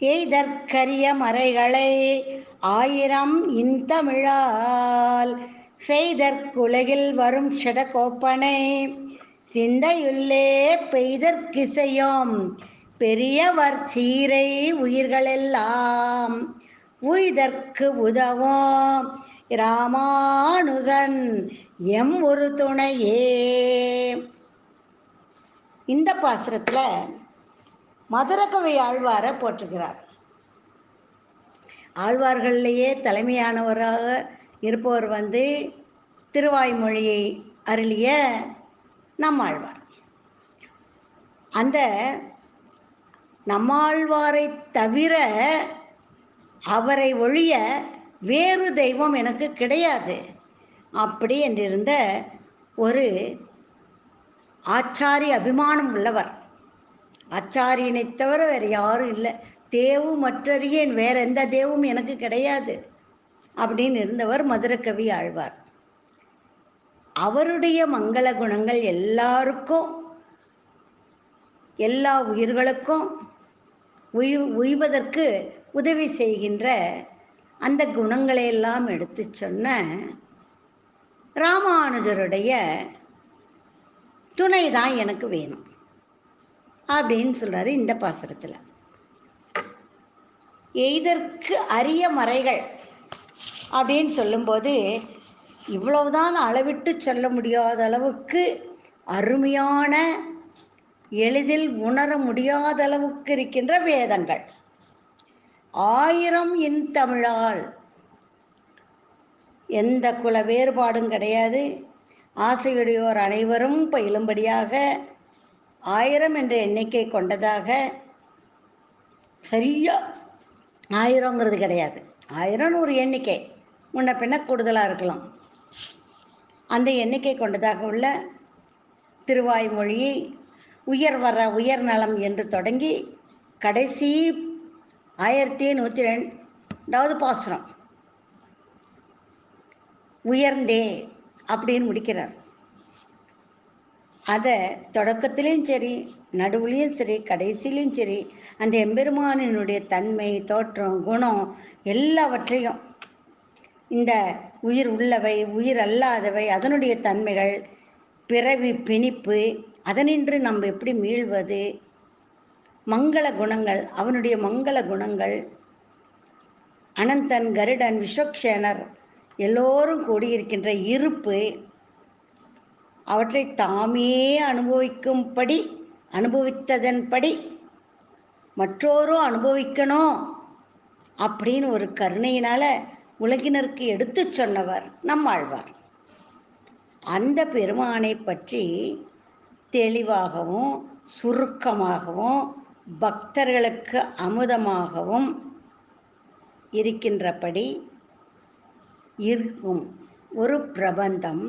எய்தற்கரிய மறைகளை ஆயிரம் இன்தமிழால் செய்தற்குலகில் வரும் ஷடகோப்பனை சிந்தையுள்ளே பெய்தற்கிசையோம் பெரியவர் சீரை உயிர்களெல்லாம் உய்தற்கு உதவும் ராமானுஜன் எம் ஒரு துணையே. இந்த பாசுரத்தில் மதுரகவி ஆழ்வாரை போற்றுகிறார். ஆழ்வார்கள்லேயே தலைமையானவராக இருப்பவர் வந்து திருவாய்மொழியை அருளிய நம்மாழ்வார். அந்த நம்மாழ்வாரை தவிர அவரை ஒழிய வேறு தெய்வம் எனக்கு கிடையாது. அப்படி என்றிருந்த ஒரு ஆச்சாரிய அபிமானம் உள்ளவர். ஆச்சாரியனை தவிர வேறு யாரும் இல்லை. தேவு மற்றறியேன் வேற எந்த தேவும் எனக்கு கிடையாது. அப்படின்னு இருந்தவர் மதுரகவி ஆழ்வார். அவருடைய மங்கள குணங்கள் எல்லாருக்கும் எல்லா உயிர்களுக்கும் உய் உய்வதற்கு உதவி செய்கின்ற அந்த குணங்களை எல்லாம் எடுத்து சொன்ன ராமானுஜருடைய துணை தான் எனக்கு வேணும். அப்படின்னு சொல்கிறாரு இந்த பாசுரத்தில். எய்தற்கு அரிய மறைகள் அப்படின்னு சொல்லும்போது இவ்வளவுதான் அளவிட்டு சொல்ல முடியாத அளவுக்கு அருமையான எளிதில் உணர முடியாத அளவுக்கு இருக்கின்ற வேதங்கள். ஆயிரம் இன் தமிழால் எந்த குல வேறுபாடும் கிடையாது. ஆசையுடையோர் அனைவரும் பயிலும்படியாக ஆயிரம் என்ற எண்ணிக்கை கொண்டதாக சரியா ஆயிரங்கிறது கிடையாது. ஆயிரம்னு ஒரு எண்ணிக்கை. முன்ன பின்ன கூடுதலாக இருக்கலாம். அந்த எண்ணிக்கை கொண்டதாக உள்ள திருவாய்மொழியை உயர் வர உயர் நலம் என்று தொடங்கி கடைசி ஆயிரத்தி நூற்றி ரெண்டாவது பாசுரம். உயர்ந்தே அப்படின்னு முடிக்கிறார். அதை தொடக்கத்திலையும் சரி நடுவுலையும் சரி கடைசிலையும் சரி அந்த எம்பெருமானினுடைய தன்மை தோற்றம் குணம் எல்லாவற்றையும் இந்த உயிர் உள்ளவை உயிர் அல்லாதவை அதனுடைய தன்மைகள் பிறவி பிணிப்பு அதனின்று நம்ம எப்படி மீள்வது? மங்கள குணங்கள் அவனுடைய மங்கள குணங்கள் அனந்தன் கருடன் விஸ்வக்ஷேனர் எல்லோரும் கூடியிருக்கின்ற இருப்பு அவற்றை தாமே அனுபவிக்கும்படி அனுபவித்ததன்படி மற்றோரும் அனுபவிக்கணும் அப்படின்னு ஒரு கருணையினால உலகினருக்கு எடுத்து சொன்னவர் நம்மாழ்வார் அந்த பெருமானை பற்றி தெளிவாகவும் சுருக்கமாகவும் பக்தர்களுக்கு அமுதமாகவும் இருக்கின்றபடி இருக்கும் ஒரு பிரபந்தம்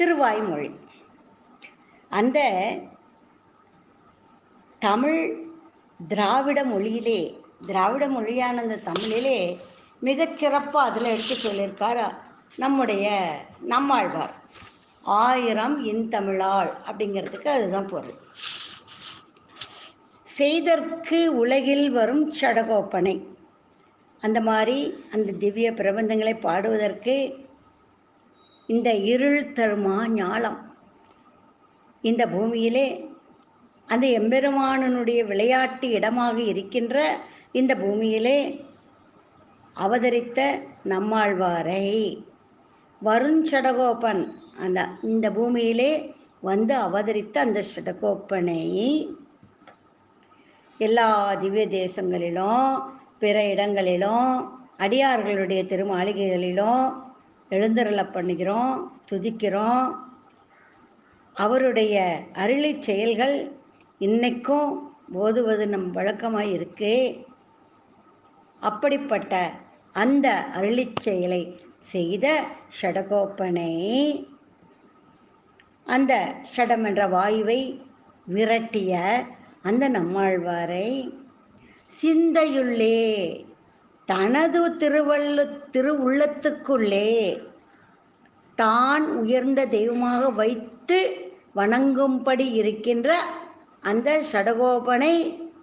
திருவாய்மொழி. அந்த தமிழ் திராவிட மொழியிலே திராவிட மொழியான அந்த தமிழிலே மிகச்சிறப்பாக அதில் எடுத்து சொல்லியிருக்கார்? நம்முடைய நம்மாழ்வார். ஆயிரம் இன் தமிழாள் அப்படிங்கிறதுக்கு அதுதான் பொருள். செய்தற்கு உலகில் வரும் சடகோப்பனை. அந்த மாதிரி அந்த திவ்ய பிரபந்தங்களை பாடுவதற்கு இந்த இருள் தருமா ஞாலம்? இந்த பூமியிலே அந்த எம்பெருமானனுடைய விளையாட்டு இடமாக இருக்கின்ற இந்த பூமியிலே அவதரித்த நம்மாழ்வாரை வருஞ்சடகோபன் அந்த இந்த பூமியிலே வந்து அவதரித்த அந்த சடகோப்பனை எல்லா திவ்ய தேசங்களிலும் பிற இடங்களிலும் அடியார்களுடைய திருமாளிகைகளிலும் எழுந்தருளை பண்ணுகிறோம் துதிக்கிறோம். அவருடைய அருளை செயல்கள் இன்னைக்கும் ஓதுவது நம் வழக்கமாக இருக்கு. அப்படிப்பட்ட அந்த அருளி செயலை செய்த ஷடகோப்பனை அந்த ஷடம் என்ற வாயுவை விரட்டிய அந்த நம்மாழ்வாரை சிந்தையுள்ளே தனது திருவள்ளு திருவுள்ளத்துக்குள்ளே தான் உயர்ந்த தெய்வமாக வைத்து வணங்கும்படி இருக்கின்ற அந்த சடகோபனை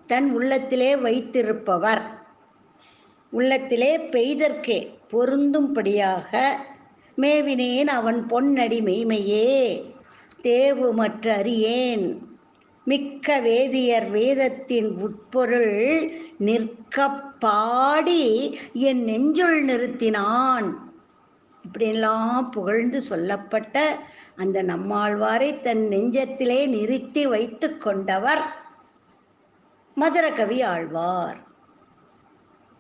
தன் உள்ளத்திலே வைத்திருப்பவர். உள்ளத்திலே பெய்தற்கே பொருந்தும்படியாக மேவினேன் அவன் பொன்னடி மெய்மையே தேவு மற்ற அறியேன் மிக்க வேதியர் வேதத்தின் உட்பொருள் நிற்க பாடி என் நெஞ்சுள் நிறுத்தினான். இப்படியெல்லாம் புகழ்ந்து சொல்லப்பட்ட அந்த நம்மாழ்வாரை தன் நெஞ்சத்திலே நிறுத்தி வைத்து கொண்டவர் மதுரகவி ஆழ்வார்.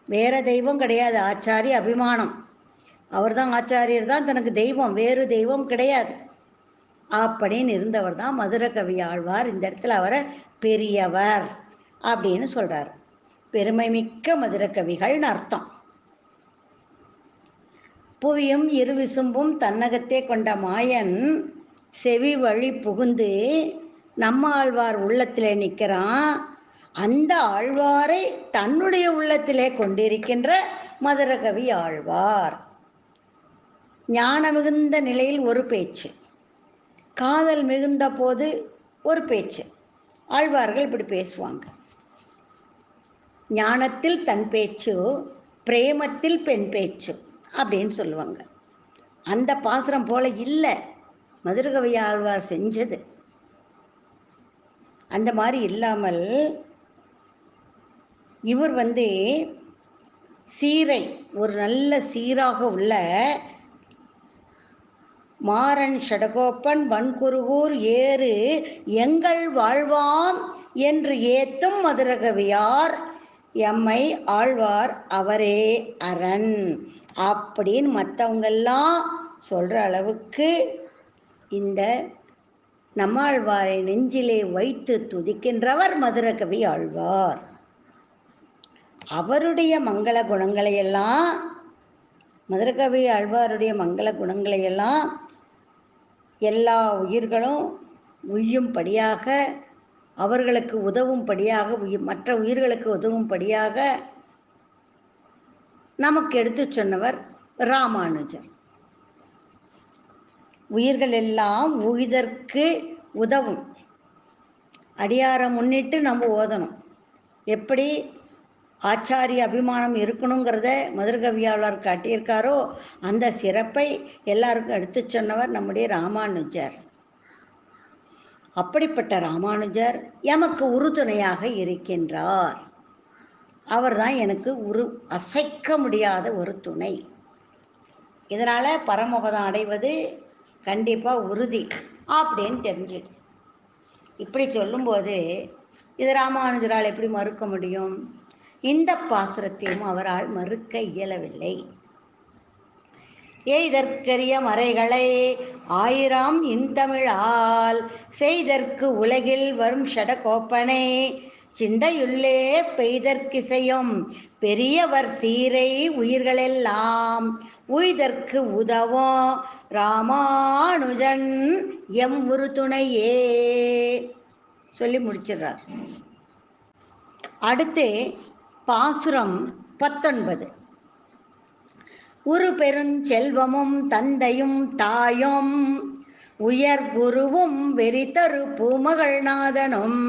வேற தெய்வம் கிடையாது ஆச்சாரிய அபிமானம். அவர்தான் ஆச்சாரியர் தான் தனக்கு தெய்வம் வேறு தெய்வம் கிடையாது. அப்படின்னு இருந்தவர் தான் மதுரகவி ஆழ்வார். இந்த இடத்துல அவரை பெரியவர் அப்படின்னு சொல்றார். பெருமை மிக்க மதுரகவிகள்னு அர்த்தம். புவியும் இரு விசும்பும் தன்னகத்தே கொண்ட மாயன் செவி வழி புகுந்து நம்ம ஆழ்வார் உள்ளத்திலே நிற்கிறான். அந்த ஆழ்வாரை தன்னுடைய உள்ளத்திலே கொண்டிருக்கின்ற மதுரகவி ஆழ்வார். ஞான மிகுந்த நிலையில் ஒரு பேச்சு. காதல் மிகுந்த போது ஒரு பேச்சு. ஆழ்வார்கள் இப்படி பேசுவாங்க. ஞானத்தில் தன் பேச்சு பிரேமத்தில் பெண் பேச்சு அப்படின்னு சொல்லுவாங்க. அந்த பாசுரம் போல இல்லை. மதுரகவி ஆழ்வார் செஞ்சது. அந்த மாதிரி இல்லாமல் இவர் வந்து சீரை ஒரு நல்ல சீராக உள்ள மாறன் ஷடகோப்பன் வன்குருகூர் ஏறு எங்கள் வாழ்வாம் என்று ஏத்தும் மதுரகவியார். எம்மை ஆழ்வார் அவரே அரண். அப்படின்னு மற்றவங்கெல்லாம் சொல்கிற அளவுக்கு இந்த நம்மாழ்வாரை நெஞ்சிலே வைத்து துதிக்கின்றவர் மதுரகவி ஆழ்வார். அவருடைய மங்கள குணங்களை எல்லாம் மதுரகவி ஆழ்வாருடைய மங்கள குணங்களை எல்லாம் எல்லா உயிர்களும் உய்யும்படியாக அவர்களுக்கு உதவும்படியாக உயிர் மற்ற உயிர்களுக்கு உதவும்படியாக நமக்கு எடுத்து சொன்னவர் ராமானுஜர். உயிர்கள் எல்லாம் உயிதற்கு உதவும். அடியாரை முன்னிட்டு நம்ம ஓதணும். எப்படி? ஆச்சாரிய அபிமானம் இருக்கணுங்கிறத மதுரகவியாளர் காட்டியிருக்காரோ அந்த சிறப்பை எல்லாருக்கும் எடுத்து சொன்னவர் நம்முடைய ராமானுஜர். அப்படிப்பட்ட ராமானுஜர் எமக்கு உறுதுணையாக இருக்கின்றார். அவர்தான் எனக்கு உரு அசைக்க முடியாத ஒரு துணை. இதனால் பரமபதம் அடைவது கண்டிப்பாக உறுதி அப்படின்னு தெரிஞ்சிடுச்சு. இப்படி சொல்லும்போது இது ராமானுஜரால் எப்படி மறுக்க முடியும்? இந்த பாசுரத்தையும் அவரால் மறுக்க இயலவில்லை. எய்தற்கரிய மறைகளை ஆயிரம் இன்தமிழால் செய்தற்கு உலகில் வரும் ஷடகோப்பனை சிந்தையுள்ளே பெய்தற்கிசையும் பெரியவர் சீரை உயிர்களெல்லாம் உய்தற்கு உதவும் ராமானுஜன் எம் ஒரு துணையே சொல்லி முடிச்சிடுறார். அடுத்து பாசுரம் பத்தொன்பது. உரு பெருஞ்செல்வமும் தந்தையும் தாயும் உயர் குருவும் வெறித்தரு பூமகள் நாதனும்.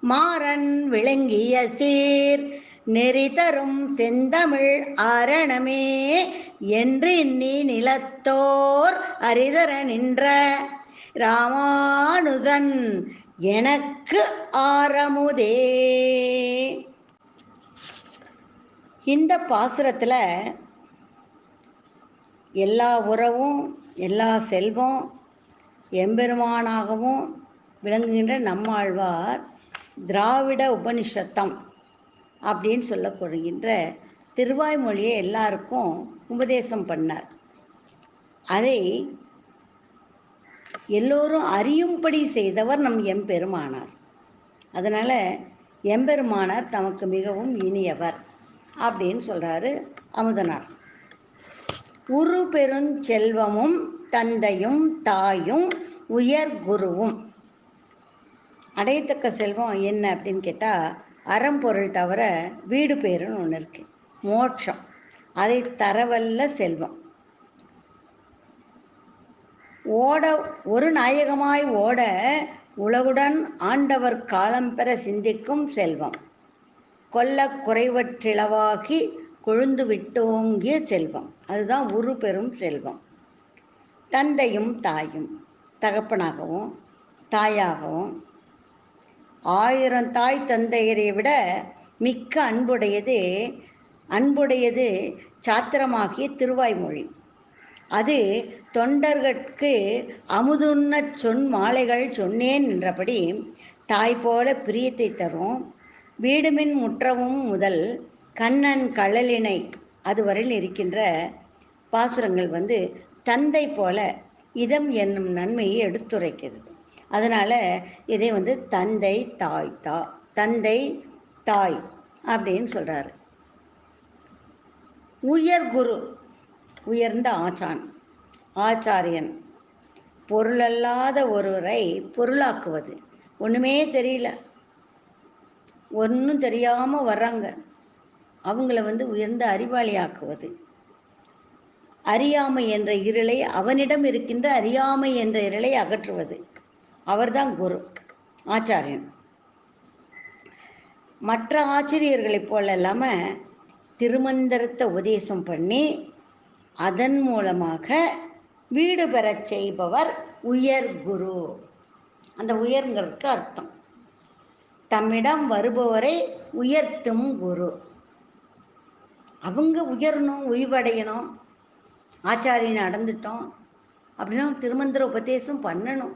மாறன் விளங்கிய சீர் நெறி தரும் செந்தமிழ் அரணமே என்று நீ நிலத்தோர் அரிதர நின்ற ராமானுஜன் எனக்கு ஆரமுதே. இந்த பாசுரத்தில் எல்லா உறவும் எல்லா செல்வம் எம்பெருமானாகவும் விளங்குகின்ற நம்மாழ்வார் திராவிட உபனிஷத்தம் அப்படின்னு சொல்லப்படுகின்ற திருவாய்மொழியை எல்லாருக்கும் உபதேசம் பண்ணார். அதை எல்லோரும் அறியும்படி செய்தவர் நம் எம்பெருமானார். அதனால் எம்பெருமானார் தமக்கு மிகவும் இனியவர். அப்படின்னு சொல்கிறாரு அமுதனார். உரு பெருஞ்செல்வமும் தந்தையும் தாயும் உயர் குருவும். அடையத்தக்க செல்வம் என்ன அப்படின்னு கேட்டால் அறம்பொருள் தவிர வீடு பேருன்னு ஒன்று இருக்கு. மோட்சம். அதை தரவல்ல செல்வம். ஓட ஒரு நாயகமாய் ஓட உலகுடன் ஆண்டவர் காலம் பெற சிந்திக்கும் செல்வம். கொல்ல குறைவற்றிளவாகி கொழுந்து விட்டோங்கிய செல்வம். அதுதான் உரு பெறும் செல்வம். தந்தையும் தாயும் தகப்பனாகவும் தாயாகவும் ஆயிரம் தாய் தந்தையரை விட மிக்க அன்புடையது அன்புடையது சாத்திரமாகிய திருவாய்மொழி. அது தொண்டர்கட்கு அமுதுண்ணச் சொன் மாலைகள் சொன்னேன் என்றபடி தாய் போல பிரியத்தை தரும். வீடுமின் முற்றவும் முதல் கண்ணன் கழலினை அதுவரையில் இருக்கின்ற பாசுரங்கள் வந்து தந்தை போல இதம் என்னும் நன்மையை எடுத்துரைக்கிறது. அதனால் இதை வந்து தந்தை தாய் தா தந்தை தாய் அப்படின்னு சொல்கிறாரு உயர் குரு உயர்ந்த ஆச்சான் ஆச்சாரியன் பொருளல்லாத ஒருவரை பொருளாக்குவது. ஒன்றுமே தெரியல. ஒன்றும் தெரியாமல் வர்றாங்க. அவங்கள வந்து உயர்ந்த அறிவாளியாக்குவது. அறியாமை என்ற இருளை அவனிடம் இருக்கின்ற அறியாமை என்ற இருளை அகற்றுவது. அவர்தான் குரு ஆச்சாரியன். மற்ற ஆச்சரியர்களைப் போல இல்லாமல் திருமந்திரத்தை உபதேசம் பண்ணி அதன் மூலமாக வீடு பெறச் செய்பவர் உயர் குரு. அந்த உயர்ங்கிறதுக்கு அர்த்தம். தம்மிடம் வருபவரை உயர்த்தும் குரு. அவங்க உயரணும் உய்வடையணும். ஆச்சாரியனை நடந்துட்டோம். அப்படின்னா திருமந்திர உபதேசம் பண்ணணும்.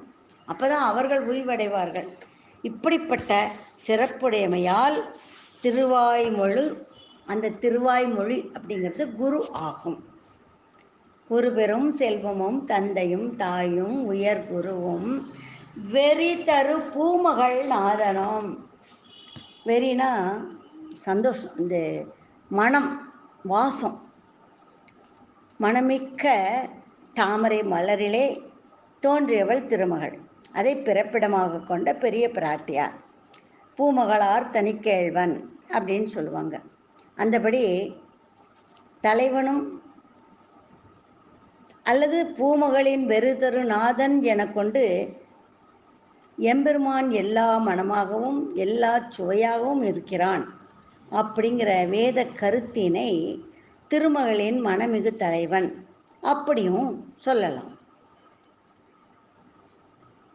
அப்பதான் அவர்கள் உய்வடைவார்கள். இப்படிப்பட்ட சிறப்புடையமையால் திருவாய்மொழி அந்த திருவாய்மொழி அப்படிங்கிறது குரு ஆகும். ஒரு பெரும் செல்வமும் தந்தையும் தாயும் உயர் குருவும் வெறி தரு பூமகள் நாதனம். வெறினா சந்தோஷம். இந்த மனம் வாசம். மணமிக்க தாமரை மலரிலே தோன்றியவள் திருமகள். அதை பிறப்பிடமாக கொண்ட பெரிய பிராட்டியார். பூமகளார் தனிக்கேழ்வன் அப்படின்னு சொல்லுவாங்க. அந்தபடி தலைவனும் அல்லது பூமகளின் வெறுதரு நாதன் என கொண்டு எம்பெருமான் எல்லா மனமாகவும் எல்லா சுவையாகவும் இருக்கிறான். அப்படிங்கிற வேத கருத்தினை திருமகளின் மனமிகு தலைவன் அப்படியும் சொல்லலாம்.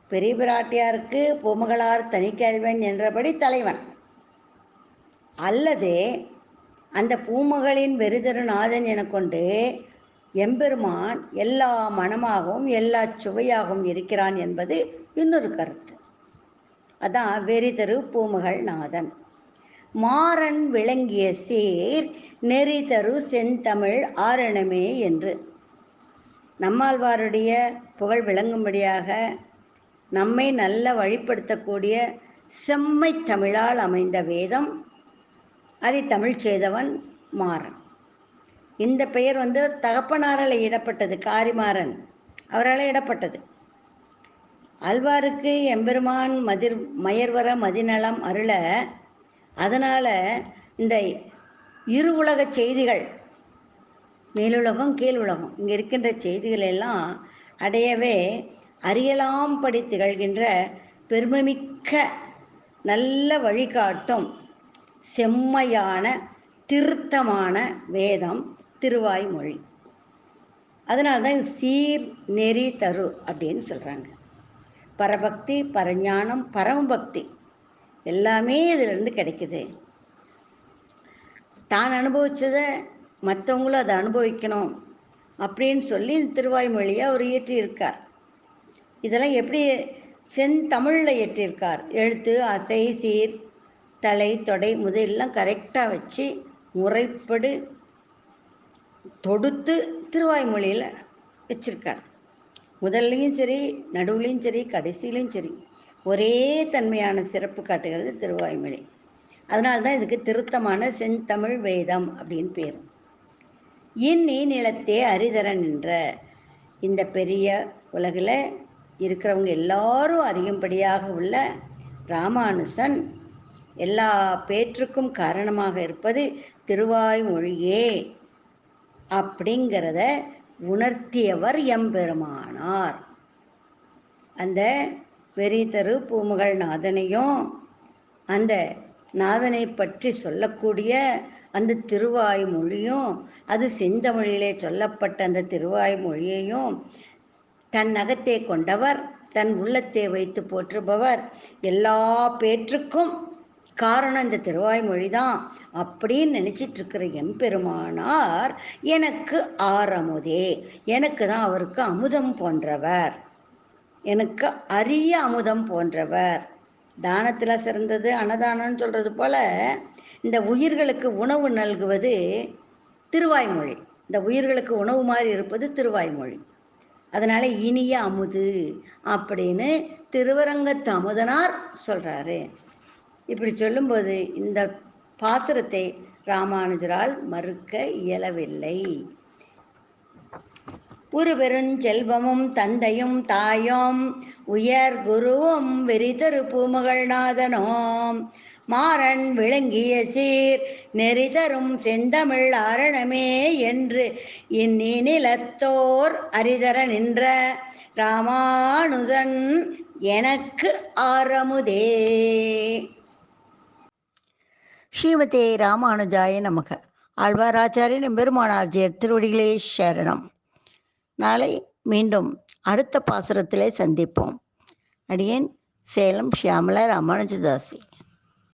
பெரிய பிராட்டியாருக்கு பூமகளார் தனிக்கேழ்வன் என்றபடி தலைவன். அல்லது அந்த பூமகளின் வெறிதருநாதன் என கொண்டு எம்பெருமான் எல்லா மனமாகவும் எல்லா சுவையாகவும் இருக்கிறான் என்பது இன்னொரு கருத்து. அதான் வெறிதரு பூமகள் நாதன். மாறன் விளங்கிய சீர் நெறிதரு செந்தமிழ் ஆரணமே என்று. நம்மாழ்வாருடைய புகழ் விளங்கும்படியாக நம்மை நல்ல வழிப்படுத்தக்கூடிய செம்மை தமிழால் அமைந்த வேதம் அதை தமிழ் செய்தவன் மாறன். இந்த பெயர் வந்து தகப்பனாரால் இடப்பட்டது காரிமாறன். அவரால் இடப்பட்டது ஆழ்வாருக்கு எம்பெருமான் மதிர் மயர்வர மதிநலம் அருள அதனால் இந்த இரு உலக செய்திகள் மேலுலகம் கீழ் உலகம் இங்கே இருக்கின்ற செய்திகள் எல்லாம் அடையவே அறியலாம் படி திகழ்கின்ற பெருமைமிக்க நல்ல வழிகாட்டும் செம்மையான திருத்தமான வேதம். திருவாய்மொழி. அதனால தான் சீர் நெறி தரு அப்படின்னு சொல்கிறாங்க பரபக்தி பரஞானம் பரமபக்தி எல்லாமே இதிலிருந்து கிடைக்குது. தான் அனுபவித்ததை மற்றவங்களும் அதை அனுபவிக்கணும் அப்படின்னு சொல்லி இந்த திருவாய்மொழியை அவர் இயற்றியிருக்கார். இதெல்லாம் எப்படி செந்தமிழில் இயற்றியிருக்கார்? எழுத்து அசை சீர் தலை தொடை முதலெல்லாம் கரெக்டாக வச்சு முறைப்படு தொடுத்து திருவாய்மொழியில் வச்சிருக்கார். முதல்லையும் சரி நடுவுலையும் சரி கடைசியிலையும் சரி ஒரே தன்மையான சிறப்பு காட்டுகிறது திருவாய்மொழி. அதனால தான் இதுக்கு திருத்தமான செந்தமிழ் வேதம் அப்படின்னு பேர். இன்னி நிலத்தே அரிதரன் என்ற இந்த பெரிய உலகில் இருக்கிறவங்க எல்லாரும் அறியும்படியாக உள்ள ராமானுசன் எல்லா பேற்றுக்கும் காரணமாக இருப்பது திருவாய்மொழியே அப்படிங்கிறத உணர்த்தியவர் எம்பெருமானார். அந்த வெறிதரு பூமகள் நாதனையும் அந்த நாதனை பற்றி சொல்லக்கூடிய அந்த திருவாய்மொழியும் அது செந்தமிழிலே சொல்லப்பட்ட அந்த திருவாய்மொழியையும் தன் அகத்தே கொண்டவர் தன் உள்ளத்தை வைத்து போற்றுபவர் எல்லா பேற்றுக்கும் காரணம் இந்த திருவாய்மொழி தான் அப்படின்னு நினச்சிட்டு இருக்கிற எம்பெருமானார் எனக்கு ஆரமுதே. எனக்கு தான் அவருக்கு அமுதம் போன்றவர். எனக்கு அரிய அமுதம் போன்றவர். தானத்தில் சிறந்தது அன்னதானம்னு சொல்கிறது போல இந்த உயிர்களுக்கு உணவு நல்குவது திருவாய்மொழி. இந்த உயிர்களுக்கு உணவு மாதிரி இருப்பது திருவாய்மொழி. அதனால இனிய அமுது அப்படின்னு திருவரங்கத்து அமுதனார் சொல்றாரு. இப்படி சொல்லும்போது இந்த பாசுரத்தை ராமானுஜரால் மறுக்க இயலவில்லை. ஒரு பெருஞ்செல்வமும் தந்தையும் தாயும் உயர் குருவும் வெறிதரு பூமகள்நாதனோம் மாறன் விளங்கிய சீர் நெறிதரும் செந்தமிழ் அரணமே என்று இந்நிலத்தோர் அரிதர நின்ற ராமானுஜன் எனக்கு ஆரமுதே. ஸ்ரீமதே ராமானுஜாய நமக. ஆழ்வாராச்சாரியன் பெருமானார்ஜியர் திருவடிகளே சரணம். நாளை மீண்டும் அடுத்த பாசுரத்திலே சந்திப்போம். அடியேன் சேலம் ஷியாமலா ராமானுஜதாசி.